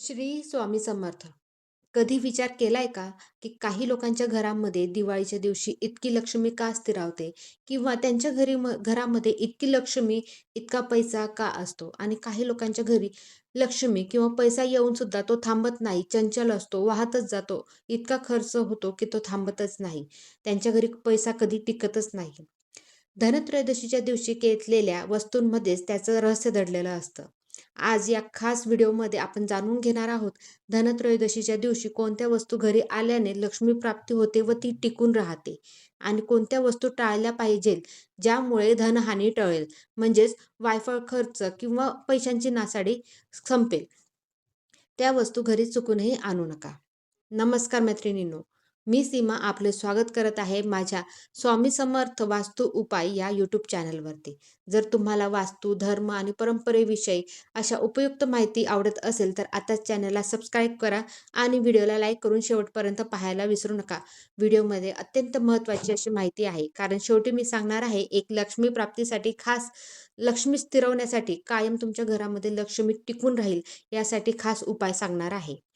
श्री स्वामी समर्थ. कधी विचार केलाय का, की काही लोकांच्या घरामध्ये दिवाळीच्या दिवशी इतकी लक्ष्मी का स्थिरावते? किंवा त्यांच्या घरी म घरामध्ये इतकी लक्ष्मी, इतका पैसा का असतो? आणि काही लोकांच्या घरी लक्ष्मी किंवा पैसा येऊन सुद्धा तो थांबत नाही, चंचल असतो, वाहतच जातो. इतका खर्च होतो, की तो थांबतच नाही. त्यांच्या घरी पैसा कधी टिकतच नाही. धनत्रयोदशीच्या दिवशी घेतलेल्या वस्तूंमध्येच त्याचं रहस्य दडलेलं असतं. आज या खास व्हिडिओमध्ये आपण जाणून घेणार आहोत, धनत्रयोदशीच्या दिवशी कोणत्या वस्तू घरी आल्याने लक्ष्मी प्राप्ती होते व ती टिकून राहते आणि कोणत्या वस्तू टाळल्या पाहिजेत, ज्यामुळे धनहानी टळेल, म्हणजेच वायफळ खर्च किंवा पैशांची नासाडी संपेल. त्या वस्तू घरी चुकूनही आणू नका. नमस्कार मैत्रिणींनो, मी सीमा आपले स्वागत करत आहे माझ्या स्वामी समर्थ वास्तू उपाय या यूट्यूब चॅनलवरती. जर तुम्हाला वास्तू, धर्म आणि परंपरेविषयी अशा उपयुक्त माहिती आवडत असेल तर आताच चॅनलला सबस्क्राईब करा आणि व्हिडिओला लाईक करून शेवटपर्यंत पाहायला विसरू नका. व्हिडिओमध्ये अत्यंत महत्त्वाची अशी माहिती आहे, कारण शेवटी मी सांगणार आहे एक लक्ष्मी प्राप्तीसाठी खास लक्ष्मी स्थिरवण्यासाठी, कायम तुमच्या घरामध्ये लक्ष्मी टिकून राहील यासाठी खास उपाय सांगणार आहे.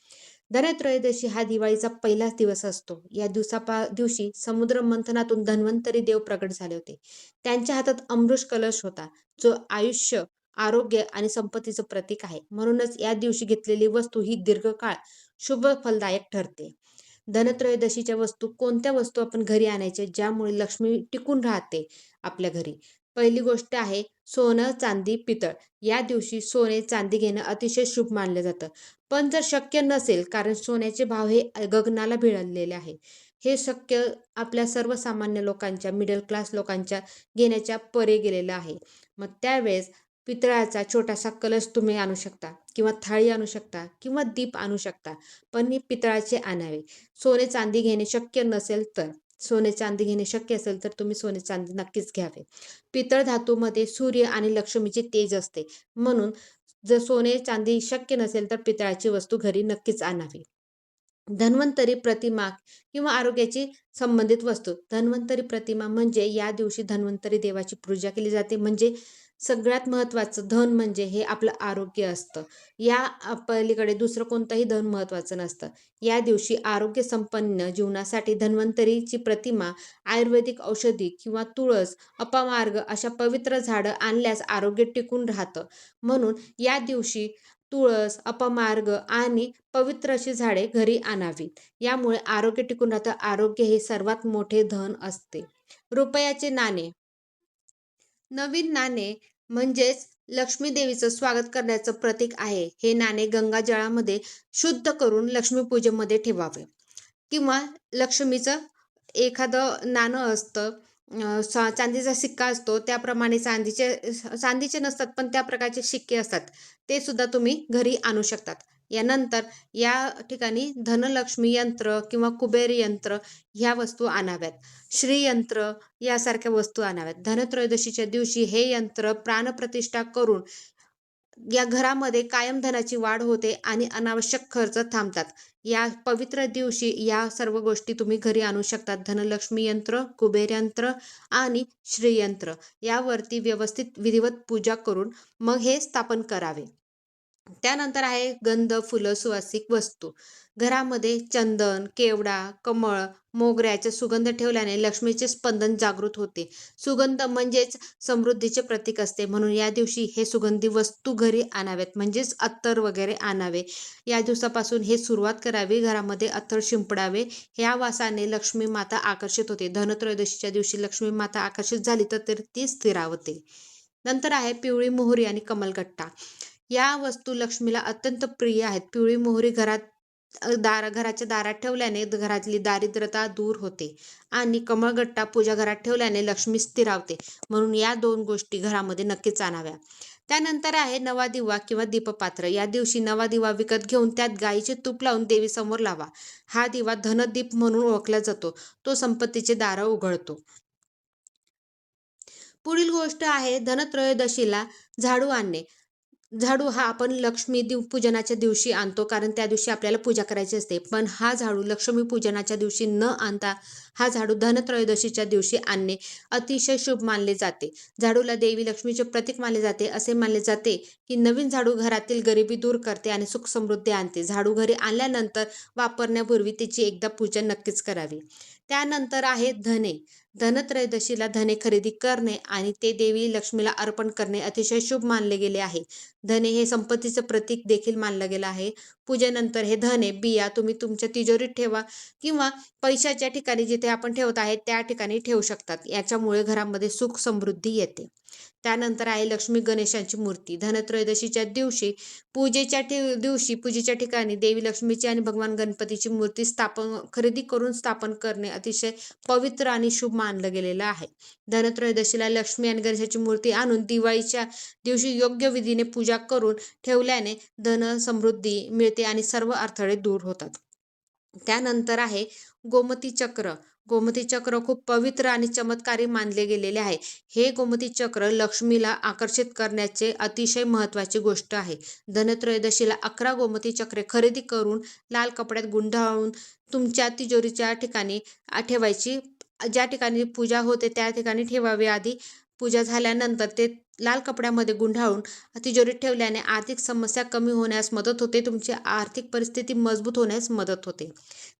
धनत्रयोदशी हा दिवाळीचा पहिलाच दिवस असतो. या दिवसापा दिवशी समुद्र मंथनातून धन्वंतरी देव प्रकट झाले होते. त्यांच्या हातात अमृत कलश होता, जो आयुष्य, आरोग्य आणि संपत्तीचं प्रतीक आहे. म्हणूनच या दिवशी घेतलेली वस्तू ही दीर्घकाळ शुभ फलदायक ठरते. धनत्रयोदशीच्या वस्तू कोणत्या वस्तू आपण घरी आणायच्या ज्यामुळे लक्ष्मी टिकून राहते आपल्या घरी? पहिली गोष्ट आहे सोनं, चांदी, पितळ. या दिवशी सोने, चांदी घेणं अतिशय शुभ मानलं जातं. पण जर शक्य नसेल, कारण सोन्याचे भाव हे गगनाला भिडलेले आहे, हे शक्य आपल्या सर्वसामान्य लोकांच्या, मिडल क्लास लोकांच्या घेण्याच्या परे गेलेलं आहे. मग त्यावेळेस पितळाचा छोटासा कलश तुम्ही आणू शकता किंवा थाळी आणू शकता किंवा दीप आणू शकता. पण मी पितळाचे आणावे. सोने, चांदी घेणे शक्य नसेल तर सोने, चांदी घेणे शक्य असेल तर तुम्ही सोने, चांदी नक्कीच घ्यावे. पितळ धातूमध्ये सूर्य आणि लक्ष्मीचे तेज असते. म्हणून जर सोने, चांदी शक्य नसेल तर पितळाची वस्तू घरी नक्कीच आणावी. धन्वंतरी प्रतिमा किंवा आरोग्याची संबंधित वस्तू. धन्वंतरी प्रतिमा म्हणजे या दिवशी धन्वंतरी देवाची पूजा केली जाते. म्हणजे सगळ्यात महत्त्वाचं धन म्हणजे हे आपलं आरोग्य असतं. या पलीकडे दुसरं कोणतंही धन महत्त्वाचं नसतं. या दिवशी आरोग्यसंपन्न जीवनासाठी धन्वंतरीची प्रतिमा, आयुर्वेदिक औषधी किंवा तुळस, अपमार्ग अशा पवित्र झाडं आणल्यास आरोग्य टिकून राहतं. म्हणून या दिवशी तुळस, अपमार्ग आणि पवित्र अशी झाडे घरी आणावीत. यामुळे आरोग्य टिकून राहतं. आरोग्य हे सर्वात मोठे धन असते. रुपयाचे नाणे. नवीन नाणे म्हणजेच लक्ष्मी देवीचं स्वागत करण्याचं प्रतीक आहे. हे नाणे गंगाजळामध्ये शुद्ध करून लक्ष्मीपूजेमध्ये ठेवावे. किंवा लक्ष्मीचं एखादं नाणं असतं, चांदीचा सिक्का असतो, त्याप्रमाणे चांदीचे चांदीचे नसतात, पण त्या प्रकारचे शिक्के असतात, ते सुद्धा तुम्ही घरी आणू शकतात. यानंतर या ठिकाणी धनलक्ष्मी यंत्र किंवा कुबेर यंत्र ह्या वस्तू आणाव्यात. श्रीयंत्र यासारख्या वस्तू आणाव्यात. धनत्रयोदशीच्या दिवशी हे यंत्र प्राणप्रतिष्ठा करून या घरामध्ये कायम धनाची वाढ होते आणि अनावश्यक खर्च थांबतात. या पवित्र दिवशी या सर्व गोष्टी तुम्ही घरी आणू शकतात. धनलक्ष्मी यंत्र, कुबेर यंत्र आणि श्रीयंत्र यावरती व्यवस्थित विधिवत पूजा करून मग हे स्थापन करावे. त्यानंतर आहे गंध, फुलं, सुवासिक वस्तू. घरामध्ये चंदन, केवडा, कमळ, मोगऱ्याचा सुगंध ठेवल्याने लक्ष्मीचे स्पंदन जागृत होते. सुगंध म्हणजेच समृद्धीचे प्रतीक असते. म्हणून या दिवशी हे सुगंधी वस्तू घरी आणाव्यात. म्हणजेच अत्तर वगैरे आणावे. या दिवसापासून हे सुरुवात करावी. घरामध्ये अत्तर शिंपडावे. ह्या वासाने लक्ष्मी माता आकर्षित होते. धनत्रयोदशीच्या दिवशी लक्ष्मी माता आकर्षित झाली तर ती स्थिरावते. नंतर आहे पिवळी मोहरी आणि कमलगट्टा. या वस्तू लक्ष्मीला अत्यंत प्रिय आहेत. पिवळी मोहरी घरात दार घराच्या दारात ठेवल्याने घरातली दारिद्रता दूर होते आणि कमळगट्टा पूजा घरात ठेवल्याने लक्ष्मी स्थिरावते. म्हणून या दोन गोष्टी घरामध्ये नक्कीच आणाव्या. त्यानंतर आहे नवा दिवा किंवा दीपपात्र. या दिवशी नवा दिवा विकत घेऊन त्यात गाईचे तूप लावून देवीसमोर लावा. हा दिवा धनदीप म्हणून ओळखला जातो. तो संपत्तीचे दार उघडतो. पुढील गोष्ट आहे धनत्रयोदशीला झाडू आणणे. झाडू हा आपण लक्ष्मी दिव पूजनाच्या दिवशी आणतो कारण त्या दिवशी आपल्याला पूजा करायची असते. पण हा झाडू लक्ष्मी पूजनाच्या दिवशी न आणता हा झाडू धनत्रयोदशीच्या दिवशी आणणे अतिशय शुभ मानले जाते. झाडूला देवी लक्ष्मीचे प्रतीक मानले जाते. असे मानले जाते की नवीन झाडू घरातील गरिबी दूर करते आणि सुख समृद्धी आणते. झाडू घरी आणल्यानंतर वापरण्यापूर्वी तिची एकदा पूजा नक्कीच करावी. त्यानंतर आहे धने. धनत्रयोदशीला धने खरेदी करणे आणि ते देवी लक्ष्मीला अर्पण करणे अतिशय शुभ मानले गेले आहे. धने हे संपत्तीचं प्रतीक देखील मानलं गेलं आहे. पूजेनंतर हे धने बिया तुम्ही तुमच्या तिजोरीत ठेवा किंवा पैशाच्या ठिकाणी जिथे आपण ठेवत आहे त्या ठिकाणी ठेवू शकतात. याच्यामुळे घरामध्ये सुख समृद्धी येते. त्यानंतर आहे लक्ष्मी गणेशांची मूर्ती. धनत्रयोदशीच्या दिवशी पूजेच्या दिवशी पूजेच्या ठिकाणी देवी लक्ष्मीची आणि भगवान गणपतीची मूर्ती स्थापन खरेदी करून स्थापन करणे अतिशय पवित्र आणि शुभ मानलं गेलेलं आहे. धनत्रयोदशीला लक्ष्मी आणि गणेशाची मूर्ती आणून दिवाळीच्या दिवशी योग्य विधीने पूजा करून ठेवल्याने धन समृद्धी मिळते. आणि सर्व अडथळे दूर होतात. त्यानंतर आहे गोमती चक्र. गोमती चक्र खूप पवित्र आणि चमत्कारी मानले गेलेले आहे. हे गोमती चक्र लक्ष्मीला आकर्षित करण्याचे अतिशय महत्त्वाची गोष्ट आहे. धनत्रयोदशीला अकरा गोमती चक्रे खरेदी करून लाल कपड्यात गुंडाळून तुमच्या तिजोरीच्या ठिकाणी ठेवायची ज्या ठिकाणी पूजा होते त्या ठिकाणी ठेवावी. आधी पूजा झाल्यानंतर ते लाल कपड्यामध्ये गुंडाळून तिजोरीत ठेवल्याने आर्थिक समस्या कमी होण्यास मदत होते. तुमची आर्थिक परिस्थिती मजबूत होण्यास मदत होते.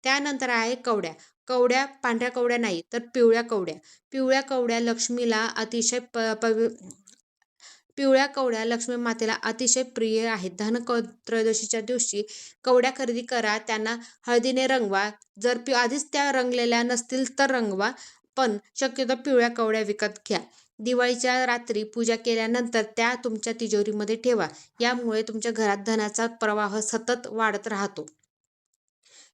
त्यानंतर आहे कवड्या. कवड्या पांढऱ्या कवड्या नाही तर पिवळ्या कवड्या. पिवळ्या कवड्या लक्ष्मीला अतिशय प पवि पिवळ्या कवड्या लक्ष्मी मातेला अतिशय प्रिय आहेत. धन त्रयोदशीच्या दिवशी कवड्या खरेदी करा. त्यांना हळदीने रंगवा. जर पि आधीच त्या रंगलेल्या नसतील तर रंगवा. पण शक्यतो पिवळ्या कवड्या विकत घ्या. दिवाळीच्या रात्री पूजा केल्यानंतर त्या तुमच्या तिजोरीमध्ये ठेवा. यामुळे तुमच्या घरात धनाचा प्रवाह सतत वाढत राहतो.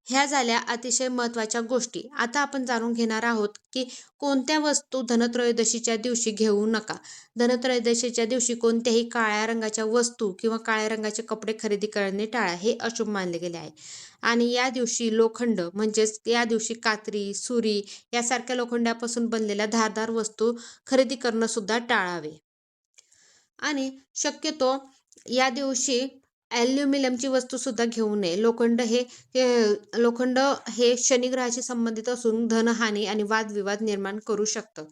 ह्या झाल्या अतिशय महत्त्वाच्या गोष्टी. आता आपण जाणून घेणार आहोत की कोणत्या वस्तू धनत्रयोदशीच्या दिवशी घेऊ नका. धनत्रयोदशीच्या दिवशी कोणत्याही काळ्या रंगाच्या वस्तू किंवा काळ्या रंगाचे कपडे खरेदी करणे टाळा हे अशुभ मानले गेले आहे. आणि या दिवशी लोखंड म्हणजेच या दिवशी कात्री सुरी यासारख्या लोखंडापासून बनलेल्या धारदार वस्तू खरेदी करणं सुद्धा टाळावे. आणि शक्यतो या दिवशी ॲल्युमिनियमची वस्तूसुद्धा घेऊ नये. लोखंड हे लोखंड हे शनिग्रहाशी संबंधित असून धनहानी आणि वादविवाद निर्माण करू शकतं.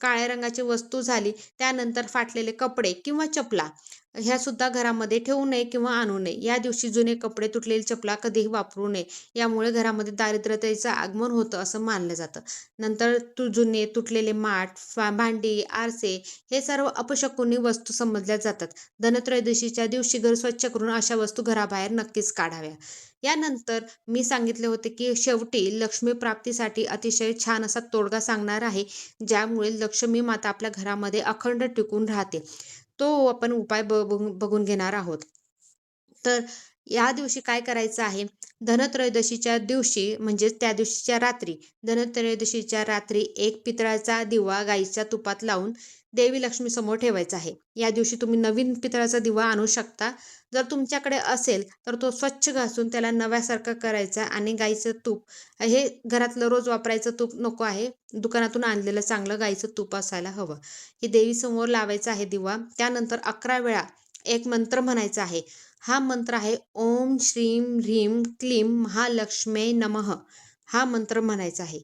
काळ्या रंगाची वस्तू झाली त्यानंतर फाटलेले कपडे किंवा चपला. ह्या सुद्धा घरामध्ये ठेवू नये किंवा आणू नये. या दिवशी जुने कपडे तुटलेली चपला कधीही वापरू नये. यामुळे घरामध्ये दारिद्र्यतेचं आगमन होतं असं मानलं जातं. नंतर तु जुने तुटलेले माठ भांडी आरसे हे सर्व अपशकुनी वस्तू समजल्या जातात. धनत्रयोदशीच्या दिवशी घर स्वच्छ करून अशा वस्तू घराबाहेर नक्कीच काढाव्या. यानंतर मी सांगितले होते की शेवटी लक्ष्मी प्राप्तीसाठी अतिशय छान असा तोडगा सांगणार आहे ज्यामुळे लक्ष्मी माता आपल्या घरामध्ये अखंड टिकून राहते. तो आपण उपाय बघून बघून घेणार आहोत. तर या दिवशी काय करायचं आहे? धनत्रयोदशीच्या दिवशी म्हणजेच त्या दिवशीच्या रात्री धनत्रयोदशीच्या रात्री एक पितळाचा दिवा गाईच्या तुपात लावून देवी लक्ष्मी समोर ठेवायचा आहे. या दिवशी तुम्ही नवीन पितळाचा दिवा आणू शकता. जर तुमच्याकडे असेल तर तो स्वच्छ घासून त्याला नव्यासारखं करायचा आणि गाईचं तूप. हे घरातलं रोज वापरायचं तूप नको आहे. दुकानातून आणलेलं चांगलं गाईचं तूप असायला हवं. हे देवीसमोर लावायचं आहे दिवा. त्यानंतर अकरा वेळा एक मंत्र म्हणायचा आहे. हा मंत्र आहे ओम श्रीम ह्रीम क्लीम महालक्ष्मे नमः. हा मंत्र म्हणायचा आहे.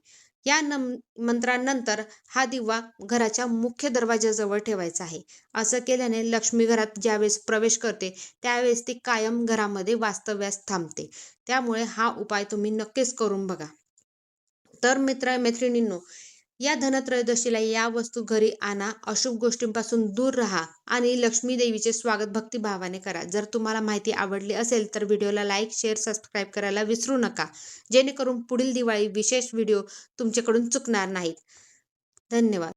या नम मंत्रानंतर हा दिवा घराच्या मुख्य दरवाजाजवळ ठेवायचा आहे. असं केल्याने लक्ष्मी घरात ज्यावेळेस प्रवेश करते त्यावेळेस ती कायम घरामध्ये वास्तव्यास थांबते. त्यामुळे हा उपाय तुम्ही नक्कीच करून बघा. तर मित्र मैत्रिणींनो या धनत्रयोदशीला या वस्तू घरी आणा अशुभ गोष्टींपासून दूर राहा आणि लक्ष्मी देवीचे स्वागत भक्तिभावाने करा. जर तुम्हाला माहिती आवडली असेल तर व्हिडिओला लाईक शेअर सबस्क्राईब करायला विसरू नका. जेणेकरून पुढील दिवाळी विशेष व्हिडिओ तुमच्याकडून चुकणार नाहीत. धन्यवाद.